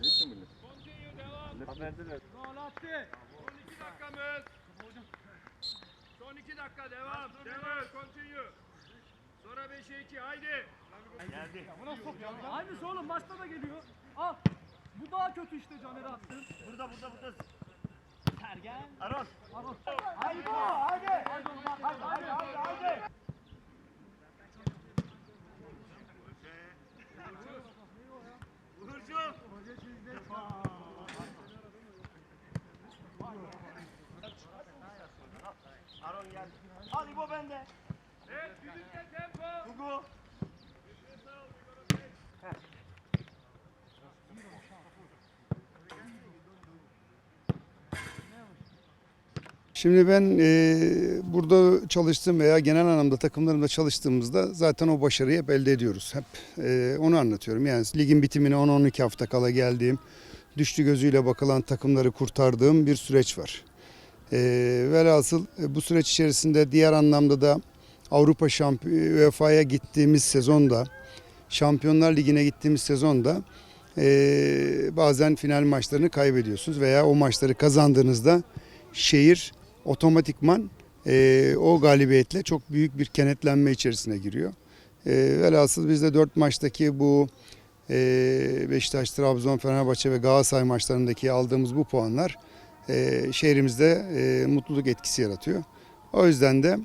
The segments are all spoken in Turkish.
Neyse millet. Verdiler. Gol attı. 12 dakikamız. Son 2 dakika devam. Devam. Continue. Sonra 5'e 2 haydi. Geldi. Aynısı oğlum maçta da geliyor. Al. Bu daha kötü işte Caner'e attın. Burada burada burada. Sergen. Aron. Aron. Bu. Haydi oğlum, haydi haydi haydi haydi. Uğurcuğum. Hadi bu bende. Evet düdükle tempo. Gugu. Şimdi ben e, burada çalıştığım veya genel anlamda takımlarımda çalıştığımızda zaten o başarıyı hep elde ediyoruz. Hep e, onu anlatıyorum. Yani ligin bitimine 10-12 hafta kala geldiğim, düştü gözüyle bakılan takımları kurtardığım bir süreç var. E, velhasıl bu süreç içerisinde diğer anlamda da Avrupa Şampiyon UEFA'ya gittiğimiz sezonda, Şampiyonlar Ligi'ne gittiğimiz sezonda e, bazen final maçlarını kaybediyorsunuz veya o maçları kazandığınızda şehir otomatikman e, o galibiyetle çok büyük bir kenetlenme içerisine giriyor. E, velhasıl biz de 4 maçtaki bu e, Beşiktaş, Trabzon, Fenerbahçe ve Galatasaray maçlarındaki aldığımız bu puanlar e, şehrimizde e, mutluluk etkisi yaratıyor. O yüzden de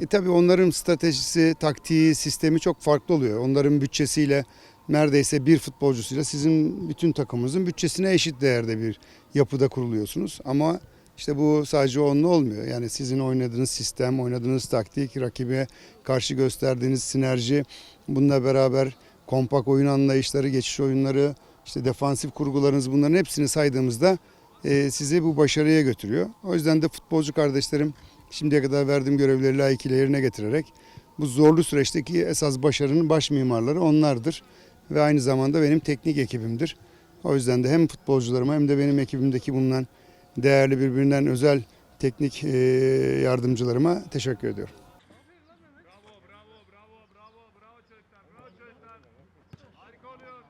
e, tabii onların stratejisi, taktiği, sistemi çok farklı oluyor. Onların bütçesiyle neredeyse bir futbolcusuyla sizin bütün takımınızın bütçesine eşit değerde bir yapıda kuruluyorsunuz. Ama işte bu sadece onunla olmuyor. Yani sizin oynadığınız sistem, oynadığınız taktik, rakibe karşı gösterdiğiniz sinerji, bununla beraber kompak oyun anlayışları, geçiş oyunları, işte defansif kurgularınız bunların hepsini saydığımızda e, sizi bu başarıya götürüyor. O yüzden de futbolcu kardeşlerim şimdiye kadar verdiğim görevleri layıkıyla yerine getirerek bu zorlu süreçteki esas başarının baş mimarları onlardır. Ve aynı zamanda benim teknik ekibimdir. O yüzden de hem futbolcularıma hem de benim ekibimdeki bulunan değerli birbirinden özel teknik e, yardımcılarıma teşekkür ediyorum. Bravo çocuklar, bravo çocuklar. Harika oluyor.